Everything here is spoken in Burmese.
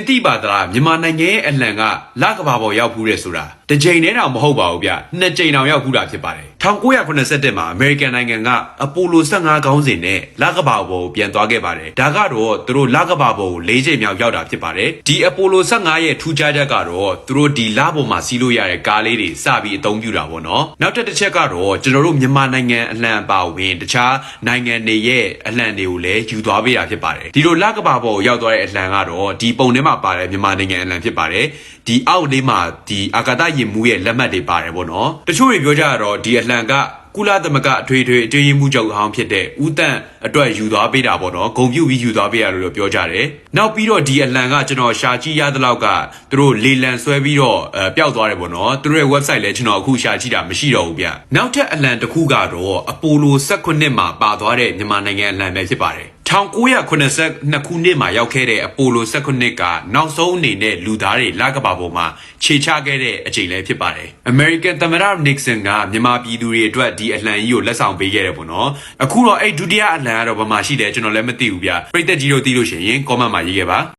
င်သိပါသလားမြန်မာနိုင်ငံရဲ့အလံကလကဘာပေါ်ရောက်ဖူးတယ်ဆိုတာတစ်ကြိမ်နဲ့တော့မဟုတ်ပါဘူးဗျနှစ်ကြိမ်တောင်ရောက်ဖူးတာဖြစ်ပါတယ်1987မှာအမေရိကန်နိုင်ငံကအပိုလို15ခေါင်းစဉ်နဲ့လကဘာပေါ်ကိုပြန်သွားခဲ့ပါတယ်ဒါကတော့သူတို့လကဘာပေါ်ကို၄ကြိမ်မြောက်ရောက်တာဖြစ်ပါတယ်ဒီအပိုလို15ရဲ့ထူးခြားချက်ကတော့သူတို့ဒီလပေါ်မှာစီးလို့ရတဲ့ကားလေးတွေစပြီးအသုံးပြုတာပေါ့နော်နောက်တစ်တစ်ချက်ကတော့ကျွန်တော်တို့မြန်မာနိုင်ငံအလံအပါဝင်တခြားနိုင်ငံတွေရဲ့အလံတွေကိုလည်းယူသွားပေးတာဖြစ်ပါတယ်ဒီလိုလကဘာပေါ်ကိုရောက်သွားတဲ့အလံကတော့ဒီပုံထဲမှာပါတဲ့မြန်မာနိုင်ငံအလံဖြစ်ပါတယ်ဒီအောက်လေးမှာဒီအာကာသယာဉ်မှုရဲ့လက်မှတ်တွေပါတယ်ပေါ့နော်တချို့တွေပြောကြတော့ဒီအလံကကုလသမဂ္ဂအထွေထွေအတွင်းရေးမှူးချုပ်အဟောင်းဖြစ်တဲ့ဦးတန့်အတွက်ယူသွားပေးတာပေါ့နော်ဂုံပြုတ်ပြီးယူသွားပေးရလို့တော့ပြောကြတယ်နောက်ပြီးတော့ဒီအလံကကျွန်တော်ရှာကြည့်ရသလောက်ကသူတို့လေလံဆွဲပြီးတော့အဲပျောက်သွားတယ်ပေါ့နော်သူတို့ရဲ့ website လည်းကျွန်တော်အခုရှာကြည့်တာမရှိတော့ဘူးဗျနောက်ထပ်အလံတစ်ခုကတော့အပိုလို18မှာပါသွားတဲ့မြန်မာနိုင်ငံအလံပဲဖြစ်ပါတယ် 1982ခုနှစ်မှာရောက်ခဲ့တဲ့အပိုလို19ကနောက်ဆုံးအနေနဲ့လူသားတွေလကဘာပေါ်မှာခြေချခဲ့တဲ့အချိန်လည်းဖြစ်ပါတယ်။ American သမ္မတ Nixon ကမြန်မာပြည်သူတွေအတွက်ဒီအလံကြီးကိုလက်ဆောင်ပေးခဲ့တယ်ပေါ့နော်။အခုတော့အဲ့ဒုတိယအလံကတော့ဘာမှရှိတယ်ကျွန်တော်လည်းမသိဘူးဗျ။ပြည်သက်ကြီးတို့သိလို့ရှိရင် comment မှာရေးခဲ့ပါ